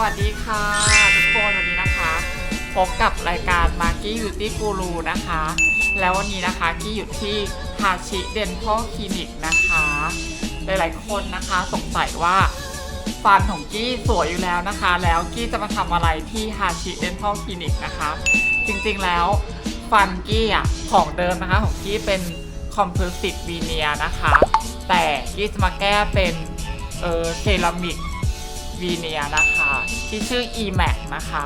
วัสดีค่ะ ทุกคนวันนี้นะคะพบกับรายการ m a r k i Beauty Guru นะคะ แล้ววันนี้นะคะกี้อยู่ที่ฮาชิเดนทัลคลินิกนะคะ หลายๆคนนะคะสงสัยว่าฟันของกี้สวยอยู่แล้วนะคะ แล้วกี้จะมาทำอะไรที่ฮาชิเดนทัลคลินิกนะคะ จริงๆแล้วฟันกี้อะของเดิมนะคะของกี้เป็นคอมเพลซิตวีเนียนะคะ แต่กี้จะมาแก้เป็นเออเซรามิก วีเนียนะคะ ที่ชื่อ e-max นะคะ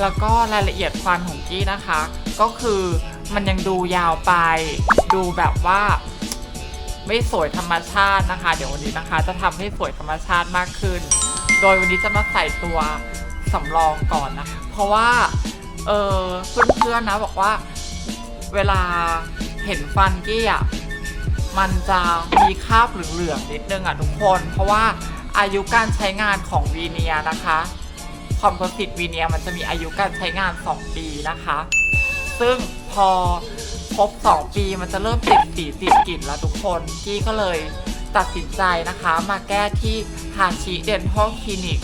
แล้วก็รายละเอียดฟันของกี้นะคะ ก็คือมันยังดูยาวไป ดูแบบว่าไม่สวยธรรมชาตินะคะ เดี๋ยววันนี้นะคะ จะทำให้สวยธรรมชาติมากขึ้น โดยวันนี้จะมาใส่ตัวสำรองก่อนนะคะ เพราะว่าเออเพื่อนๆนะบอกว่าเวลาเห็นฟันกี้อะมันจะมีคราบเหลืองๆนิดนึงอะทุกคน เพราะว่า อายุการใช้งานของวีเนียนะคะคอมโพสิตวีเนียมันจะมีอายุการใช้งาน 2 ปีนะคะ ซึ่งพอครบ 2 ปีมันจะเริ่มติดสีติดกลิ่นแล้วทุกคนกี้ก็เลยตัดสินใจนะคะ มาแก้ที่ฮาชิเดนทัลคลินิก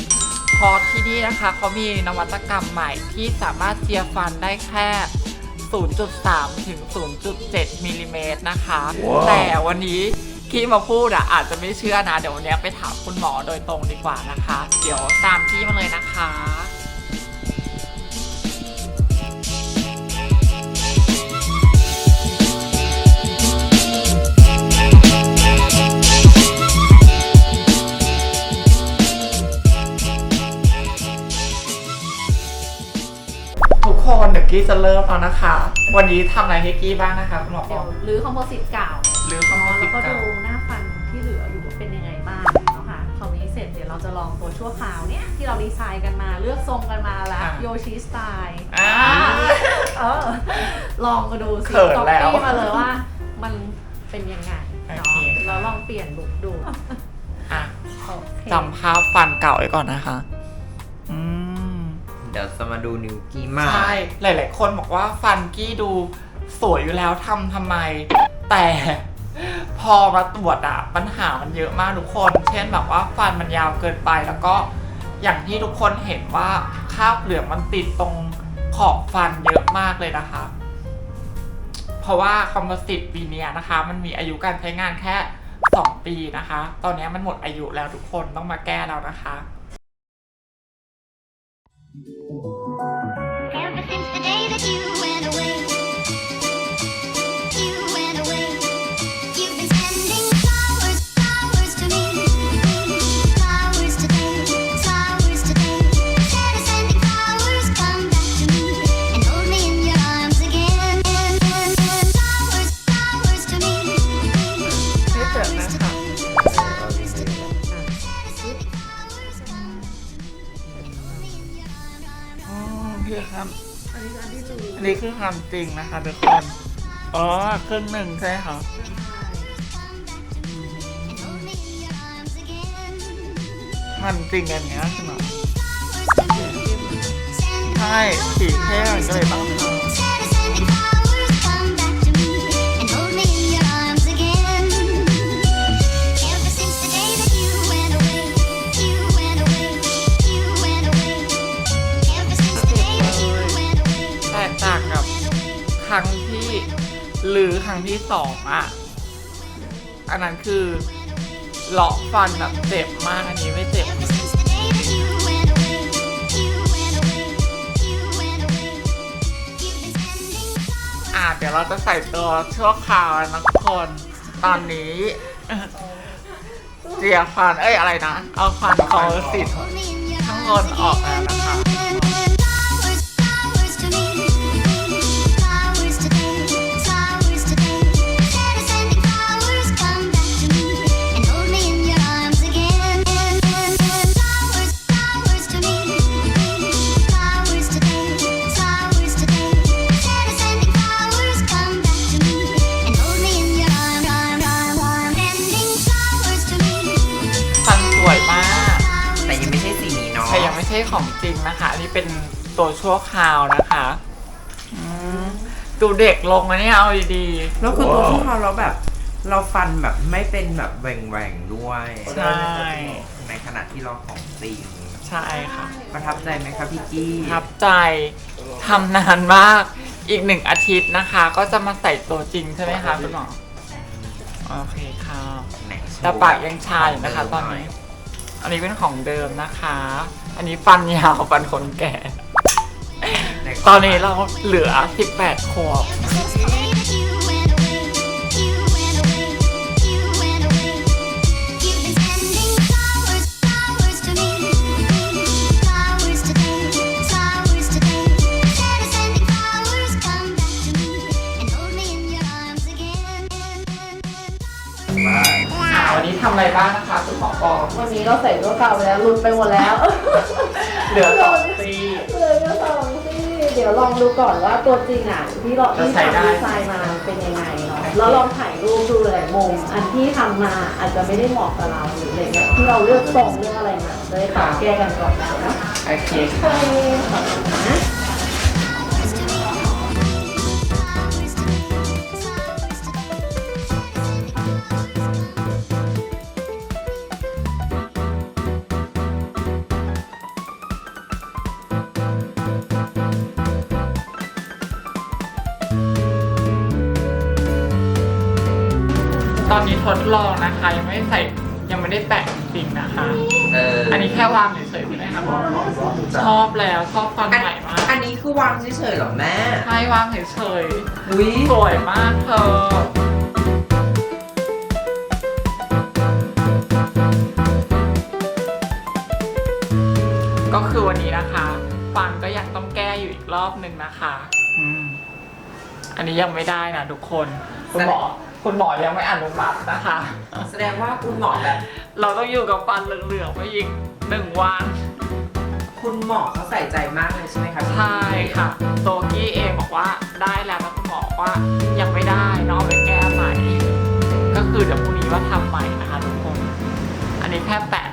เพราะที่นี่นะคะเขามีนวัตกรรมใหม่ที่สามารถเจียฟันได้แค่ 0.3 ถึง 0.7มิลลิเมตรนะคะแต่วันนี้ กี้มาพูดอะอาจจะไม่เชื่อนะ เดี๋ยววันนี้ไปถามคุณหมอโดยตรงดีกว่านะคะ เดี๋ยวตามที่มาเลยนะคะ กี้จะเริ่มแล้วนะคะ วันนี้ทำอะไรให้กี้บ้างนะคะคุณหมอเดี๋ยวรื้อคอมโพสิตเก่าหรือคอมโพสิแล้วตก็เก่า ดูหน้าฟันที่เหลืออยู่ว่าเป็นยังไงบ้างเนาะค่ะคราวนี้เสร็จเดี๋ยวเราจะลองตัวชั่วคราวเนี่ยที่เราดีไซน์กันมาเลือกทรงกันมาแล้วอะ โยชิสไตล์อ่า เออลองมาดูสิเขินก๊อปแล้วปี้มาเลยว่า มันเป็นยังไงเนาะโอเคเราลองเปลี่ยนลุคดูอะโอเคจำภาพฟันเก่าไว้ก่อนนะคะอืม เดี๋ยวจะมาดูนิวกี้มาก ใช่ หลาย ๆ คนบอกว่าฟันกี้ดูสวยอยู่แล้วทำทำไม แต่ พอมาตรวจอะปัญหามันเยอะมากทุกคน เช่นแบบว่าฟันมันยาวเกินไปแล้วก็อย่างที่ทุกคนเห็นว่าคราบเหลืองมันติดตรงขอบฟันเยอะมากเลยนะคะ เพราะว่าคอมโพสิตวีเนียนะคะ มันมีอายุการใช้งานแค่ 2 ปีนะคะ ตอนนี้มันหมดอายุแล้วทุกคนต้องมาแก้แล้วนะคะ Ever ทำจริงนะคะทุกคน อ๋อครึ่งหนึ่งใช่ค่ะทำจริงอย่างเงี้ยใช่ไหมใช่ผีเท่ก็เลยต้องทำ หรือครั้งที่สองอะ อันนั้นคือเลาะฟันแบบเจ็บมากอันนี้ไม่เจ็บ ever since the day that you went away, you went away, you went away. You've been sending flowers. อะเดี๋ยวเราจะใส่ตัวชั่วคราวนะทุกคน ตอนนี้ เจียฟันเอ้ยอะไรนะ เอาฟันคอสิท Hold me in your ข้างบ arms นออกแล้ว ใช่ของจริงนะคะ อันนี้เป็นตัวชั่วคราวนะคะอืมดูเด็กลงนะเนี่ยเอาดีแล้วคือตัวที่เราเราแบบ เราฟันแบบไม่เป็นแบบแหว่งๆด้วยๆใช่ ในขณะที่เราของจริงใใช่ค่ะ ประทับใจไหมครับพี่กี้ประทับใจทำนานมากอีกหนึ่งอาทิตย์นะคะ ก็จะมาใส่ตัวจริงใช่ไหมคะคุณหมอโอเคค่ะ ไหนโชว์แต่ปากยังชาอยู่นะคะตอนนี้ อันนี้เป็นของเดิมนะคะ อันนี้ฟันยาวฟันคนแก่ไหตอนนี้เราเหลือ 18ขวบ อบอก วันนี้เราใส่ตัวเก่าไปแล้วหลุดไปหมดแล้วเหลือสองซีเลยก็สองที่เดี๋ยวลองดูก่อนว่าตัวจริงอะที่เราที่จะใช้ได้ทำดีไซน์มาเป็นยังไงเนาะแล้วลองถ่ายรูปดูหลายมุมอันที่ทำมาอาจจะไม่ได้เหมาะกับเราหรืออะไรเงี้ยที่เราเลือกทรงเลือกอะไรมาจะได้ปรับแก้กันก่อนนะโอเค ใช่ขอบคุณนะ อนนี้ทดลองนะคะ ยังไม่ได้ใส่ยังไม่ได้แปะจริงๆนะคะ เอออัอันนี้แค่วางเฉยๆใช่ไหมคะชอบแล้วชอบฟันใหม่มากอันนี้คือวางเฉยๆเหรอแม่ใช่วางเฉยอุ้ย ๆสวยมากเธอก็คือวันนี้นะคะ ฟันก็ยังต้องแก้อยู่อีกรอบหนึ่งนะคะ อืม อันนี้ยังไม่ได้นะทุกคนคุณหมอ คุณหมอยังไม่อนุมัตินะคะ แสดงว่าคุณหมอแบบ เราต้องอยู่กับฟันเหลืองๆไปอีกหนึ่งวันคุณหมอเขาใส่ใจมากเลยใช่ไหมครับใช่ค่ะ โตกี้เองบอกว่าได้แล้วแต่คุณหมอบอกว่ายังไม่ได้เน้องไปแก้ใหม่ ก็คือเดี๋ยวพรุ่งนี้ว่าทำใหม่นะคะทุกคน อันนี้แค่แปะ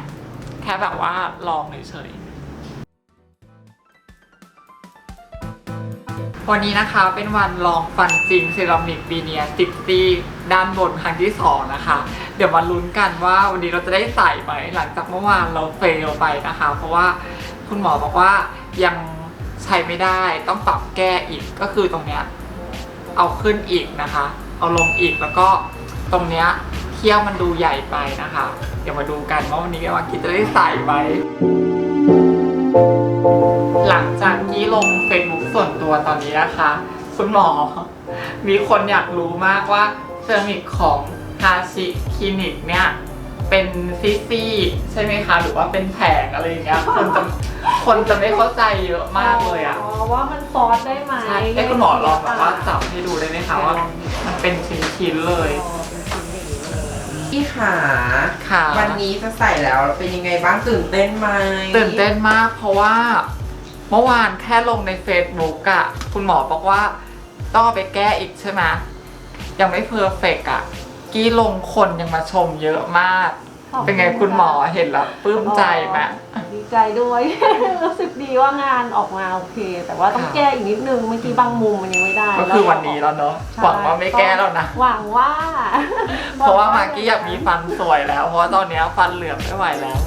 แค่แบบว่าลองเฉยๆวันนี้นะคะเป็นวันลองฟันจริงเซรามิกบีเนียติดตี ด้านบนครั้งที่สองนะคะ เดี๋ยวมาลุ้นกันว่าวันนี้เราจะได้ใส่ไหมหลังจากเมื่อวานเราเฟลไปนะคะ เพราะว่าคุณหมอบอกว่ายังใช้ไม่ได้ต้องปรับแก้อีกก็คือตรงเนี้ยเอาขึ้นอีกนะคะ เอาลงอีกแล้วก็ตรงเนี้ยเที่ยวมันดูใหญ่ไปนะคะ เดี๋ยวมาดูกันว่าวันนี้ว่ากินจะได้ใส่ไหมหลังจากที่ลงเฟซบุ๊กส่วนตัวตอนนี้นะคะ คุณหมอ มีคนอยากรู้มากว่า เซรามิกของฮาชิคลินิกเนี่ยเป็นซี่ๆใช่ไหมคะ หรือว่าเป็นแผงอะไรอย่างเงี้ยคนจะคนจะไม่เข้าใจเยอะมากเลยอะอ๋อว่ามันซอสได้ไหมใช่ให้คุณหมอลองแบบว่าจับให้ดูได้ไหมคะว่ามันเป็นชิ้นๆเลยอ๋อเป็นชิ้นอย่างนี้เลยพี่ขาค่ะ วันนี้จะใส่แล้วเป็นยังไงบ้างตื่นเต้นไหมตื่นเต้นมากเพราะว่า เมื่อวานแค่ลงใน Facebook อะคุณหมอบอกว่าต้องเอาไปแก้อีกใช่ไหม ยังไม่เพอร์เฟกอะกี้ลงคนยังมาชมเยอะมาก ขอบคุณเป็นไงคุณหมอเห็นแล้วปลื้มใจไหม ดีใจด้วย รู้สึกดีว่างานออกมาโอเค แต่ว่าต้องค่ะ แก้อีกนิดนึงเมื่อกี้บางมุมมันยังไม่ได้ก็คือวันนี้แล้วเนาะใช่หวังว่าไม่แก้แล้วนะ หวังว่า เพราะว่ามากกี้อยากมีฟันสวยแล้ว เพราะว่าตอนเนี้ยฟันเหลืองไม่ไหวแล้ว